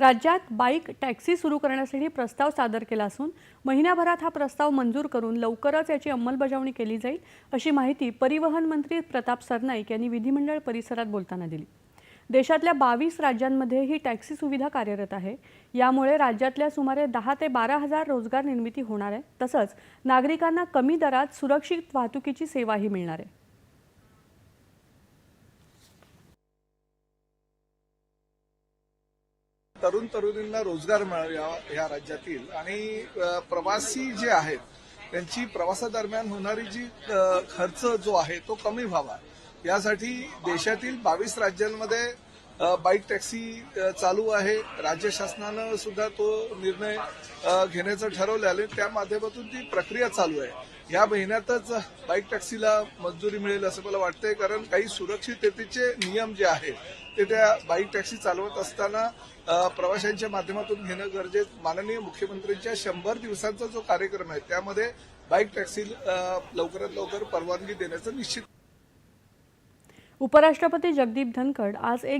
राज्यात bike taxi सुरू करण्यासाठी प्रस्ताव सादर केला असून महिन्याभरात हा प्रस्ताव मंजूर करून लवकरच याची अंमलबजावणी केली जाईल अशी माहिती परिवहन मंत्री प्रताप सरनाईक यांनी विधिमंडळ परिसरात बोलताना दिली. देशातल्या बावीस राज्यांमध्ये ही टॅक्सी सुविधा कार्यरत आहे. यामुळे राज्यातल्या सुमारे दहा ते बारा हजार रोजगार निर्मिती होणार आहे. तसंच नागरिकांना कमी दरात सुरक्षित वाहतुकीची सेवाही मिळणार आहे. तरुण तरुणींना रोजगार मिळावा या राज्यातील. आणि प्रवासी जे आहेत त्यांची प्रवासादरम्यान होणारी जी खर्च जो आहे तो कमी व्हावा. यासाठी देशातील बावीस राज्यांमध्ये बाईक टॅक्सी चालू आहे. राज्य शासनानं सुद्धा तो निर्णय घेण्याचं ठरवलं आहे. त्या माध्यमातून ती प्रक्रिया चालू आहे. या महिन्यातच बाईक टॅक्सीला मंजुरी मिळेल असं मला वाटतंय. कारण काही सुरक्षिततेचे नियम जे आहेत ते त्या बाईक टॅक्सी चालवत असताना प्रवाशांच्या माध्यमातून घेणं गरजेचं. माननीय मुख्यमंत्र्यांच्या शंभर दिवसांचा जो कार्यक्रम आहे त्यामध्ये बाईक टॅक्सी लवकरात लवकर परवानगी देण्याचं निश्चित उपराष्ट्रपती जगदीप धनखड आज एक